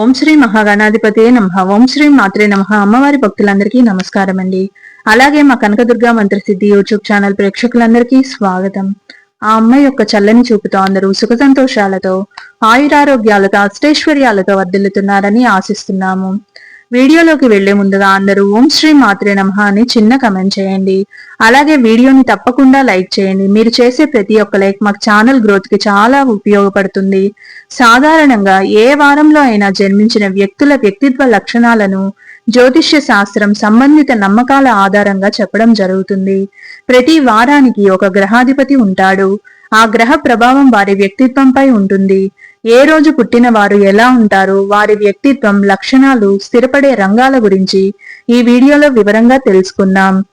ఓం శ్రీ మహాగణాధిపతి నమ. ఓం శ్రీ మాత్రే నమ. అమ్మవారి భక్తులందరికీ నమస్కారం అండి అలాగే మా కనకదుర్గా మంత్రసిద్ధి యూట్యూబ్ ఛానల్ ప్రేక్షకులందరికీ స్వాగతం. ఆ అమ్మాయి యొక్క చల్లని చూపుతో అందరూ సుఖ సంతోషాలతో ఆయురారోగ్యాలతో అష్టైశ్వర్యాలతో వర్ధిల్లుతున్నారని ఆశిస్తున్నాము. వీడియోలోకి వెళ్ళే ముందుగా అందరూ ఓం శ్రీ మాత్రే నమ అని చిన్న కమెంట్ చేయండి. అలాగే వీడియోని తప్పకుండా లైక్ చేయండి. మీరు చేసే ప్రతి ఒక్క లైక్ మాకు ఛానల్ గ్రోత్కి చాలా ఉపయోగపడుతుంది. సాధారణంగా ఏ వారంలో అయినా జన్మించిన వ్యక్తుల వ్యక్తిత్వ లక్షణాలను జ్యోతిష్య శాస్త్రం సంబంధిత నమ్మకాల ఆధారంగా చెప్పడం జరుగుతుంది. ప్రతి వారానికి ఒక గ్రహాధిపతి ఉంటాడు. ఆ గ్రహ ప్రభావం వారి వ్యక్తిత్వంపై ఉంటుంది. ఏ రోజు పుట్టిన వారు ఎలా ఉంటారు? వారి వ్యక్తిత్వం లక్షణాలు స్థిరపడే రంగాల గురించి ఈ వీడియోలో వివరంగా తెలుసుకుందాం.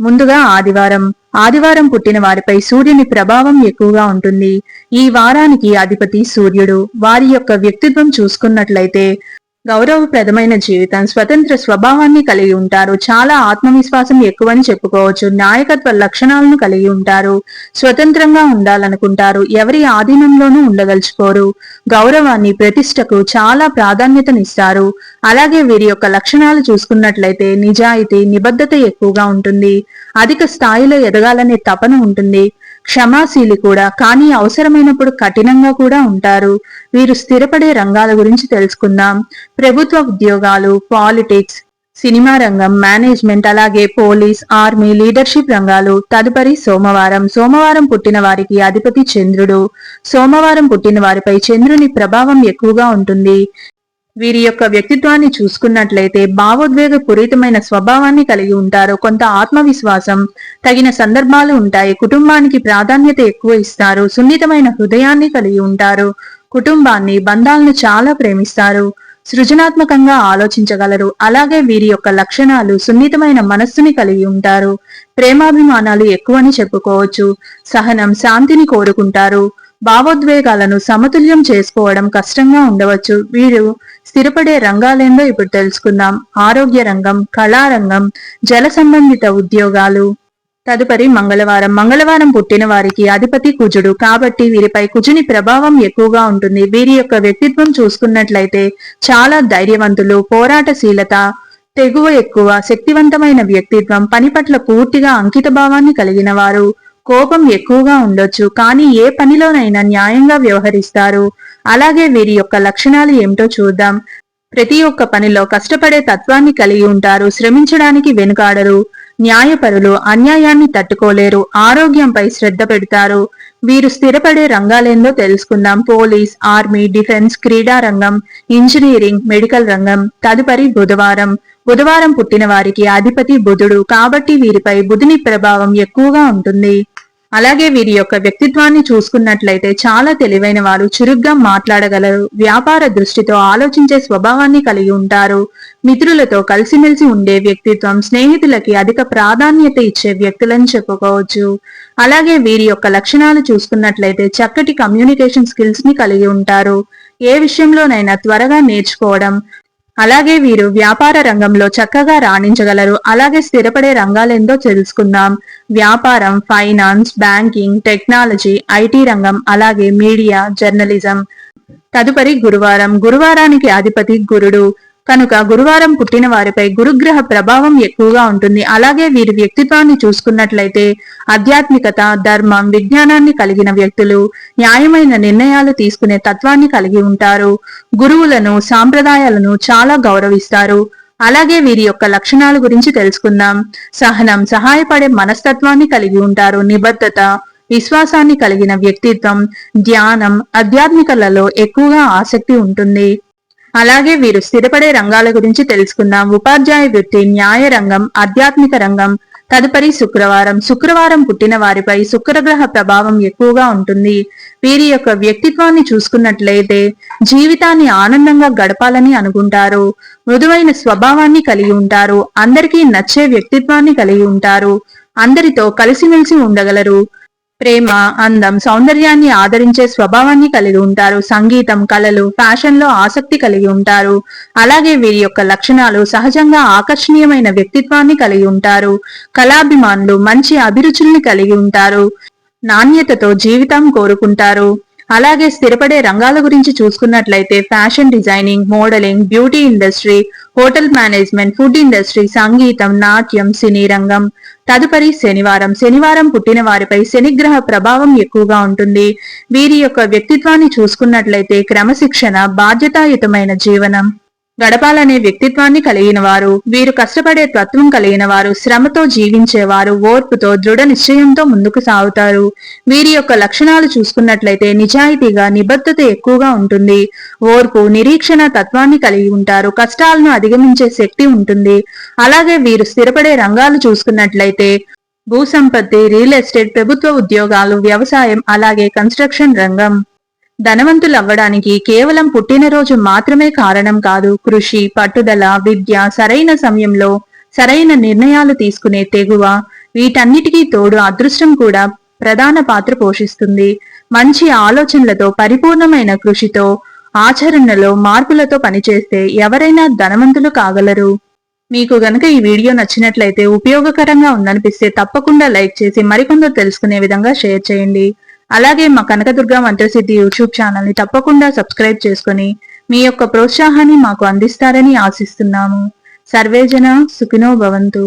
ముందుగా ఆదివారం. ఆదివారం పుట్టిన వారిపై సూర్యుని ప్రభావం ఎక్కువగా ఉంటుంది. ఈ వారానికి అధిపతి సూర్యుడు. వారి యొక్క వ్యక్తిత్వం చూసుకున్నట్లయితే గౌరవప్రదమైన జీవితం స్వతంత్ర స్వభావాన్ని కలిగి ఉంటారు. చాలా ఆత్మవిశ్వాసం ఎక్కువని చెప్పుకోవచ్చు. నాయకత్వ లక్షణాలను కలిగి ఉంటారు. స్వతంత్రంగా ఉండాలనుకుంటారు. ఎవరి ఆధీనంలోనూ ఉండదలుచుకోరు. గౌరవాన్ని ప్రతిష్టకు చాలా ప్రాధాన్యతనిస్తారు. అలాగే వీరి యొక్క లక్షణాలు చూసుకున్నట్లయితే నిజాయితీ నిబద్ధత ఎక్కువగా ఉంటుంది. అధిక స్థాయిలో ఎదగాలనే తపన ఉంటుంది. క్షమాశీలి కూడా కానీ అవసరమైనప్పుడు కఠినంగా కూడా ఉంటారు. వీరు స్థిరపడే రంగాల గురించి తెలుసుకుందాం. ప్రభుత్వ ఉద్యోగాలు పాలిటిక్స్ సినిమా రంగం మేనేజ్మెంట్ అలాగే పోలీస్ ఆర్మీ లీడర్షిప్ రంగాలు. తదుపరి సోమవారం. సోమవారం పుట్టిన వారికి అధిపతి చంద్రుడు. సోమవారం పుట్టిన వారిపై చంద్రుని ప్రభావం ఎక్కువగా ఉంటుంది. వీరి యొక్క వ్యక్తిత్వాన్ని చూసుకున్నట్లయితే భావోద్వేగ పూరితమైన స్వభావాన్ని కలిగి ఉంటారు కొంత ఆత్మవిశ్వాసం తగిన సందర్భాలు ఉంటాయి కుటుంబానికి ప్రాధాన్యత ఎక్కువ ఇస్తారు సున్నితమైన హృదయాన్ని కలిగి ఉంటారు కుటుంబాన్ని బంధాలను చాలా ప్రేమిస్తారు సృజనాత్మకంగా ఆలోచించగలరు అలాగే వీరి యొక్క లక్షణాలు సున్నితమైన మనస్సుని కలిగి ఉంటారు ప్రేమాభిమానాలు ఎక్కువని చెప్పుకోవచ్చు సహనం శాంతిని కోరుకుంటారు భావోద్వేగాలను సమతుల్యం చేసుకోవడం కష్టంగా ఉండవచ్చు. వీరు స్థిరపడే రంగాలేందో ఇప్పుడు తెలుసుకుందాం. ఆరోగ్య రంగం కళారంగం జల సంబంధిత ఉద్యోగాలు తదుపరి మంగళవారం. మంగళవారం పుట్టిన వారికి అధిపతి కుజుడు. కాబట్టి వీరిపై కుజుని ప్రభావం ఎక్కువగా ఉంటుంది. వీరి యొక్క వ్యక్తిత్వం చూసుకున్నట్లయితే చాలా ధైర్యవంతులు పోరాటశీలత తెగువ ఎక్కువ శక్తివంతమైన వ్యక్తిత్వం పని పట్ల పూర్తిగా అంకిత భావాన్ని కలిగిన వారు కోపం ఎక్కువగా ఉండొచ్చు కానీ ఏ పనిలోనైనా న్యాయంగా వ్యవహరిస్తారు. అలాగే వీరి యొక్క లక్షణాలు ఏమిటో చూద్దాం. ప్రతి ఒక్క పనిలో కష్టపడే తత్వాన్ని కలిగి ఉంటారు శ్రమించడానికి వెనుకాడరు న్యాయపరులు అన్యాయాన్ని తట్టుకోలేరు ఆరోగ్యంపై శ్రద్ధ పెడతారు. వీరు స్థిరపడే రంగాలేందో తెలుసుకుందాం. పోలీస్ ఆర్మీ డిఫెన్స్ క్రీడా రంగం ఇంజనీరింగ్ మెడికల్ రంగం తదుపరి బుధవారం. బుధవారం పుట్టిన వారికి అధిపతి బుధుడు కాబట్టి వీరిపై బుధుని ప్రభావం ఎక్కువగా ఉంటుంది. అలాగే వీరి యొక్క వ్యక్తిత్వాన్ని చూసుకున్నట్లయితే చాలా తెలివైన వారు చురుగ్గా మాట్లాడగలరు. వ్యాపార దృష్టితో ఆలోచించే స్వభావాన్ని కలిగి ఉంటారు. మిత్రులతో కలిసిమెలిసి ఉండే వ్యక్తిత్వం స్నేహితులకి అధిక ప్రాధాన్యత ఇచ్చే వ్యక్తులని చెప్పుకోవచ్చు. అలాగే వీరి యొక్క లక్షణాలు చూసుకున్నట్లయితే చక్కటి కమ్యూనికేషన్ స్కిల్స్ని కలిగి ఉంటారు. ఏ విషయంలోనైనా త్వరగా నేర్చుకోవడం అలాగే వీరు వ్యాపార రంగంలో చక్కగా రాణించగలరు. అలాగే స్థిరపడే రంగాలేందో తెలుసుకుందాం. వ్యాపారం ఫైనాన్స్ బ్యాంకింగ్ టెక్నాలజీ ఐటీ రంగం అలాగే మీడియా జర్నలిజం. తదుపరి గురువారం. గురువారానికి అధిపతి గురుడు కనుక గురువారం పుట్టిన వారిపై గురుగ్రహ ప్రభావం ఎక్కువగా ఉంటుంది. అలాగే వీరి వ్యక్తిత్వాన్ని చూసుకున్నట్లయితే ఆధ్యాత్మికత ధర్మం విజ్ఞానాన్ని కలిగిన వ్యక్తులు న్యాయమైన నిర్ణయాలు తీసుకునే తత్వాన్ని కలిగి ఉంటారు. గురువులను సాంప్రదాయాలను చాలా గౌరవిస్తారు. అలాగే వీరి యొక్క లక్షణాల గురించి తెలుసుకుందాం. సహనం సహాయపడే మనస్తత్వాన్ని కలిగి ఉంటారు. నిబద్ధత విశ్వాసాన్ని కలిగిన వ్యక్తిత్వం ధ్యానం ఆధ్యాత్మికలలో ఎక్కువగా ఆసక్తి ఉంటుంది. అలాగే వీరు స్థిరపడే రంగాల గురించి తెలుసుకుందాం. ఉపాధ్యాయ వృత్తి న్యాయ రంగం ఆధ్యాత్మిక రంగం తదుపరి శుక్రవారం. శుక్రవారం పుట్టిన వారిపై శుక్రగ్రహ ప్రభావం ఎక్కువగా ఉంటుంది. వీరి యొక్క వ్యక్తిత్వాన్ని చూసుకున్నట్లయితే జీవితాన్ని ఆనందంగా గడపాలని అనుకుంటారు. మృదువైన స్వభావాన్ని కలిగి ఉంటారు. అందరికీ నచ్చే వ్యక్తిత్వాన్ని కలిగి ఉంటారు. అందరితో కలిసిమెలిసి ఉండగలరు. ప్రేమ అందం సౌందర్యాన్ని ఆదరించే స్వభావాన్ని కలిగి ఉంటారు. సంగీతం కళలు ఫ్యాషన్లో ఆసక్తి కలిగి ఉంటారు. అలాగే వీరి యొక్క లక్షణాలు సహజంగా ఆకర్షణీయమైన వ్యక్తిత్వాన్ని కలిగి ఉంటారు. కళాభిమానులు మంచి అభిరుచుల్ని కలిగి ఉంటారు. నాణ్యతతో జీవితం కోరుకుంటారు. అలాగే స్థిరపడే రంగాల గురించి చూసుకున్నట్లయితే fashion designing modeling beauty industry hotel management food industry సంగీతం నాట్యం సినీ రంగం. తదుపరి శనివారం. శనివారం పుట్టిన వారిపై శనిగ్రహ ప్రభావం ఎక్కువగా ఉంటుంది. వీరి యొక్క వ్యక్తిత్వాన్ని చూసుకున్నట్లయితే క్రమశిక్షణ బాధ్యతాయుతమైన జీవనం. గడపాలనే వ్యక్తిత్వాన్ని కలిగిన వారు వీరు కష్టపడే తత్వం కలిగిన వారు శ్రమతో జీవించేవారు ఓర్పుతో దృఢ నిశ్చయంతో ముందుకు సాగుతారు. వీరి యొక్క లక్షణాలు చూసుకున్నట్లయితే నిజాయితీగా నిబద్ధత ఎక్కువగా ఉంటుంది. ఓర్పు నిరీక్షణ తత్వాన్ని కలిగి ఉంటారు. కష్టాలను అధిగమించే శక్తి ఉంటుంది. అలాగే వీరు స్థిరపడే రంగాలు చూసుకున్నట్లయితే భూ సంపత్తి రియల్ ఎస్టేట్ ప్రభుత్వ ఉద్యోగాలు వ్యవసాయం అలాగే కన్స్ట్రక్షన్ రంగం. ధనవంతులవ్వడానికి కేవలం పుట్టినరోజు మాత్రమే కారణం కాదు. కృషి పట్టుదల విద్య సరైన సమయంలో సరైన నిర్ణయాలు తీసుకునే తెగువ వీటన్నిటికీ తోడు అదృష్టం కూడా ప్రధాన పాత్ర పోషిస్తుంది. మంచి ఆలోచనలతో పరిపూర్ణమైన కృషితో ఆచరణలో మార్పులతో పనిచేస్తే ఎవరైనా ధనవంతులు కాగలరు. మీకు గనక ఈ వీడియో నచ్చినట్లయితే ఉపయోగకరంగా ఉందనిపిస్తే తప్పకుండా లైక్ చేసి మరికొందరు తెలుసుకునే విధంగా షేర్ చేయండి. అలాగే మా కనకదుర్గ మంత్రసిద్ధి యూట్యూబ్ ఛానల్ని తప్పకుండా సబ్స్క్రైబ్ చేసుకుని మీ యొక్క ప్రోత్సాహాన్ని మాకు అందిస్తారని ఆశిస్తున్నాము. సర్వేజన సుఖినో భవంతు.